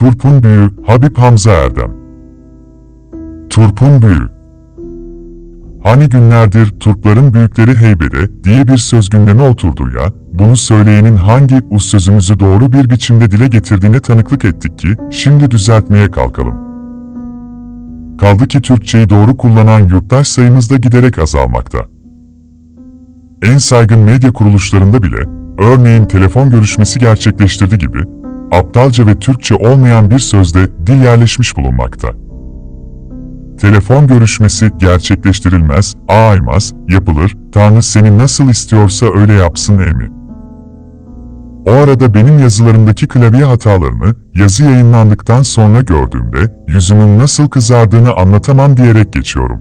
Turp'un büyüğü Habib Hamza Erdem. Turp'un büyüğü. Hani günlerdir Turpların büyükleri heybede diye bir söz gündeme oturdu ya, bunu söyleyenin hangi us sözümüzü doğru bir biçimde dile getirdiğine tanıklık ettik ki, şimdi düzeltmeye kalkalım. Kaldı ki Türkçeyi doğru kullanan yurttaş sayımız da giderek azalmakta. En saygın medya kuruluşlarında bile, örneğin telefon görüşmesi gerçekleştirdi gibi, aptalca ve Türkçe olmayan bir sözde dil yerleşmiş bulunmakta. Telefon görüşmesi gerçekleştirilmez, aymaz, yapılır, Tanrı seni nasıl istiyorsa öyle yapsın emi. O arada benim yazılarımdaki klavye hatalarını, yazı yayınlandıktan sonra gördüğümde, yüzümün nasıl kızardığını anlatamam diyerek geçiyorum.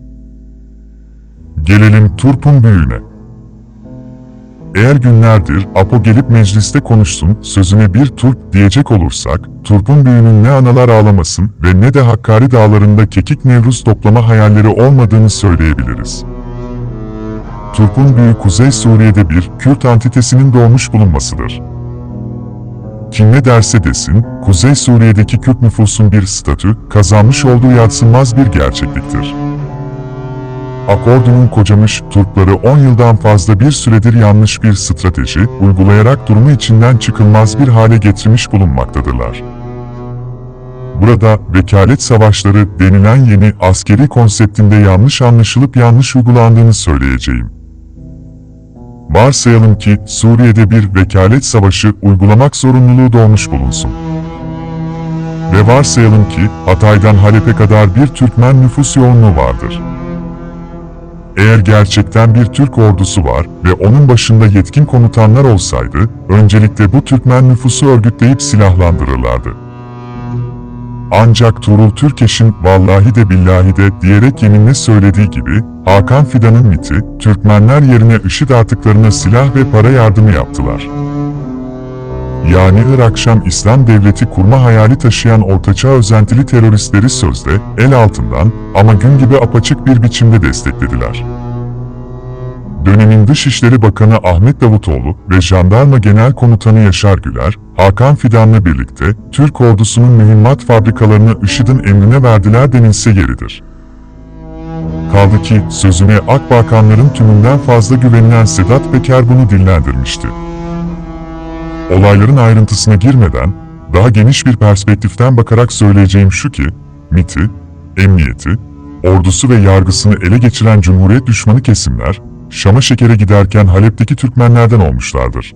Gelelim Turp'un büyüğüne. Eğer günlerdir Apo gelip mecliste konuşsun, sözüne bir Turp diyecek olursak, Turp'un büyüğünün ne analar ağlamasın ve ne de Hakkari dağlarında kekik Nevruz toplama hayalleri olmadığını söyleyebiliriz. Turp'un büyüğü Kuzey Suriye'de bir Kürt antitesinin doğmuş bulunmasıdır. Kim ne derse desin, Kuzey Suriye'deki Kürt nüfusun bir statü, kazanmış olduğu yadsınmaz bir gerçekliktir. Akordunun kocamış Turkları 10 yıldan fazla bir süredir yanlış bir strateji uygulayarak durumu içinden çıkılmaz bir hale getirmiş bulunmaktadırlar. Burada vekalet savaşları denilen yeni askeri konseptinde yanlış anlaşılıp yanlış uygulandığını söyleyeceğim. Varsayalım ki Suriye'de bir vekalet savaşı uygulamak zorunluluğu doğmuş bulunsun. Ve varsayalım ki Hatay'dan Halep'e kadar bir Türkmen nüfus yoğunluğu vardır. Eğer gerçekten bir Türk ordusu var ve onun başında yetkin komutanlar olsaydı, öncelikle bu Türkmen nüfusu örgütleyip silahlandırırlardı. Ancak Tuğrul Türkeş'in vallahi de billahi de diyerek yeminle söylediği gibi, Hakan Fidan'ın miti, Türkmenler yerine IŞİD artıklarına silah ve para yardımı yaptılar. Yani Irak Şam İslam Devleti kurma hayali taşıyan ortaçağ özentili teröristleri sözde, el altından ama gün gibi apaçık bir biçimde desteklediler. Dönemin Dışişleri Bakanı Ahmet Davutoğlu ve Jandarma Genel Komutanı Yaşar Güler, Hakan Fidan'la birlikte Türk ordusunun mühimmat fabrikalarını IŞİD'in emrine verdiler denilse yeridir. Kaldı ki sözüne Akbakanların tümünden fazla güvenilen Sedat Peker bunu dillendirmişti. Olayların ayrıntısına girmeden, daha geniş bir perspektiften bakarak söyleyeceğim şu ki, MIT'i, emniyeti, ordusu ve yargısını ele geçiren Cumhuriyet düşmanı kesimler, Şam'a şekere giderken Halep'teki Türkmenlerden olmuşlardır.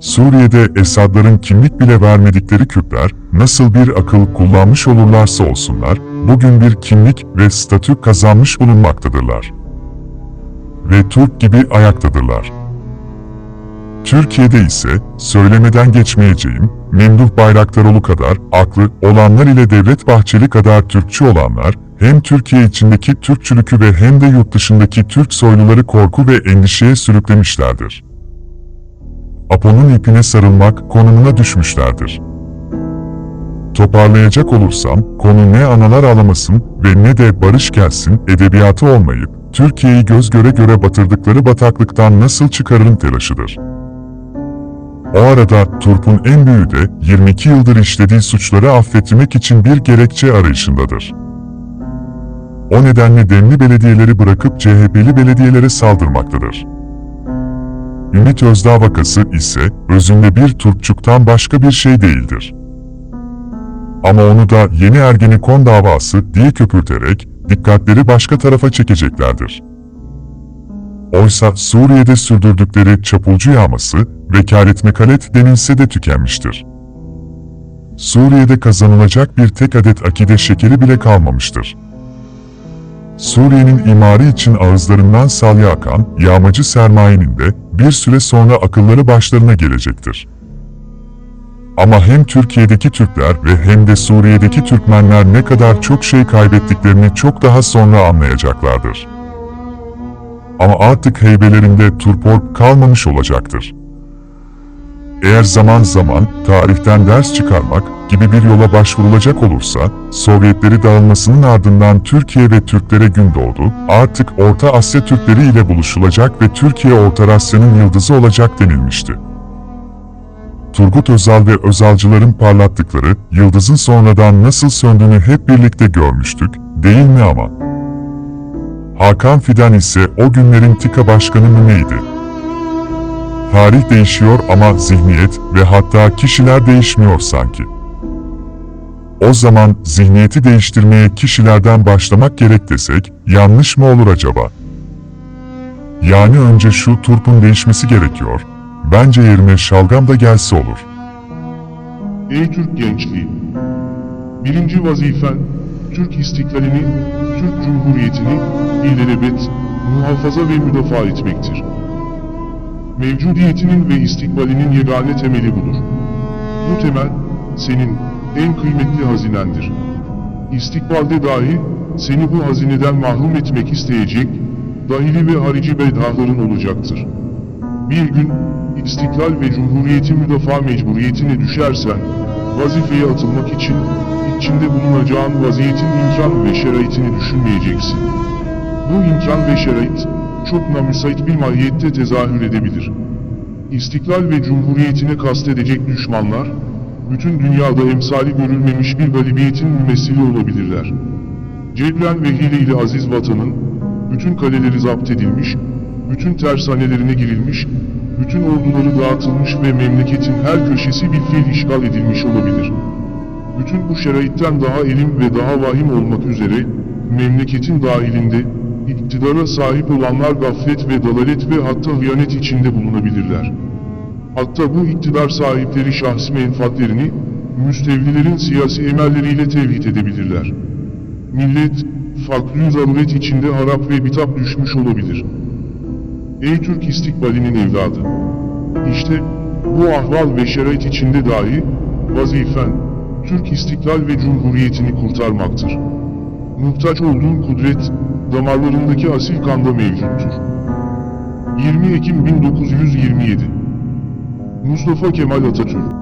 Suriye'de Esadların kimlik bile vermedikleri Kürtler, nasıl bir akıl kullanmış olurlarsa olsunlar, bugün bir kimlik ve statü kazanmış bulunmaktadırlar. Ve Türk gibi ayaktadırlar. Türkiye'de ise, söylemeden geçmeyeceğim, Memduh Bayraktaroğlu kadar aklı olanlar ile Devlet Bahçeli kadar Türkçü olanlar, hem Türkiye içindeki Türkçülükü ve hem de yurt dışındaki Türk soyluları korku ve endişeye sürüklemişlerdir. Apo'nun ipine sarılmak konumuna düşmüşlerdir. Toparlayacak olursam, konu ne analar ağlamasın ve ne de barış gelsin edebiyatı olmayıp, Türkiye'yi göz göre göre batırdıkları bataklıktan nasıl çıkarılım telaşıdır. O arada Turp'un en büyüğü de 22 yıldır işlediği suçları affettirmek için bir gerekçe arayışındadır. O nedenle demli belediyeleri bırakıp CHP'li belediyelere saldırmaktadır. Ümit Özdağ vakası ise özünde bir Turpçuktan başka bir şey değildir. Ama onu da yeni Ergenekon davası diye köpürterek dikkatleri başka tarafa çekeceklerdir. Oysa Suriye'de sürdürdükleri çapulcu yağması, vekalet mekalet denilse de tükenmiştir. Suriye'de kazanılacak bir tek adet akide şekeri bile kalmamıştır. Suriye'nin imarı için ağızlarından salya akan yağmacı sermayenin de bir süre sonra akılları başlarına gelecektir. Ama hem Türkiye'deki Türkler ve hem de Suriye'deki Türkmenler ne kadar çok şey kaybettiklerini çok daha sonra anlayacaklardır. Ama artık heybelerinde turpor kalmamış olacaktır. Eğer zaman zaman tarihten ders çıkarmak gibi bir yola başvurulacak olursa, Sovyetleri dağılmasının ardından Türkiye ve Türklere gün doğdu, artık Orta Asya Türkleri ile buluşulacak ve Türkiye Orta Asya'nın yıldızı olacak denilmişti. Turgut Özal ve Özalcıların parlattıkları yıldızın sonradan nasıl söndüğünü hep birlikte görmüştük, değil mi ama? Hakan Fidan ise o günlerin TİKA başkanı mı neydi? Tarih değişiyor ama zihniyet ve hatta kişiler değişmiyor sanki. O zaman zihniyeti değiştirmeye kişilerden başlamak gerek desek yanlış mı olur acaba? Yani önce şu turpun değişmesi gerekiyor. Bence yerine şalgam da gelse olur. Ey Türk gençliği! Birinci vazifen, Türk istiklalini, Türk Cumhuriyeti'ni ilelebet, muhafaza ve müdafaa etmektir. Mevcudiyetinin ve istikbalinin yegane temeli budur. Bu temel, senin en kıymetli hazinendir. İstikbalde dahi seni bu hazineden mahrum etmek isteyecek, dahili ve harici bedahların olacaktır. Bir gün, istiklal ve cumhuriyeti müdafaa mecburiyetine düşersen, vazifeye atılmak için, içinde bulunacağın vaziyetin imkan ve şeraitini düşünmeyeceksin. Bu imkan ve şerait, çok namüsait bir mahiyette tezahür edebilir. İstiklal ve cumhuriyetine kastedecek düşmanlar, bütün dünyada emsali görülmemiş bir galibiyetin mümessili olabilirler. Cebren ve hile ile aziz vatanın, bütün kaleleri zapt edilmiş, bütün tersanelerine girilmiş, bütün orduları dağıtılmış ve memleketin her köşesi bir fiil işgal edilmiş olabilir. Bütün bu şeraitten daha elim ve daha vahim olmak üzere, memleketin dahilinde, iktidara sahip olanlar gaflet ve dalalet ve hatta hıyanet içinde bulunabilirler. Hatta bu iktidar sahipleri şahsi menfaatlerini, müstevlilerin siyasi emelleriyle tevhid edebilirler. Millet, fakr zaruret içinde harap ve bitap düşmüş olabilir. Ey Türk istikbalinin evladı! İşte, bu ahval ve şerait içinde dahi, vazifen, Türk istiklal ve cumhuriyetini kurtarmaktır. Muhtaç olduğun kudret, damarlarındaki asil kanda mevcuttur. 20 Ekim 1927 Mustafa Kemal Atatürk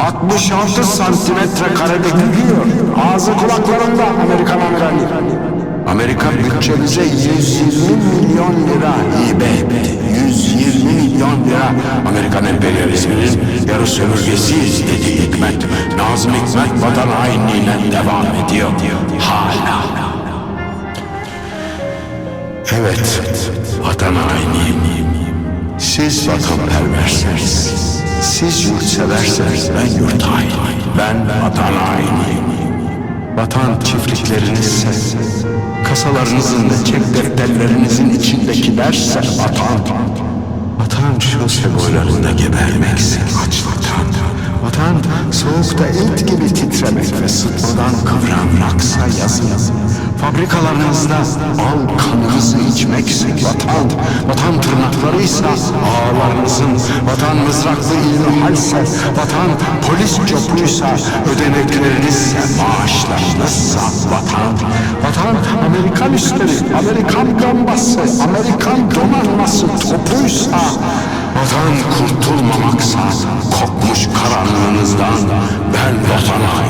66 santimetre karede gülüyor. Ağzı kulaklarında Amerikan amirali. Amerika bütçemize 120 milyon lira hibe etti. 120 milyon lira Amerikan emperyalizminin yarı sömürgesiyiz dedi Hikmet. Nazım Hikmet vatan hainliğine devam ediyor. Hala. Evet, vatan hainiyim. Siz vatanperversiniz. Siz yurtseversiniz, ben yurt hainiyim. Ben vatan hainiyim. Vatan çiftliklerinizse, kasalarınızın ve çek defterlerinizin içindekilerse vatan. Vatan şu sembolarında gebermekse açlıktan. Vatan soğukta et gibi titremek ve sıtmadan kıvranmaksa yazın. Fabrikalarınızda al kanınızı içmekse vatan, vatan tırnaklarıysa ağlarınızın, vatan mızraklı ilmihalse, vatan polis copuysa, ödeneklerinizse, maaşlarınızsa vatan, vatan Amerikan üstleri, Amerikan gambası, Amerikan donanması topuysa, vatan kurtulmamaksa, kokmuş karanlığınızdan ben vatan hainiyim.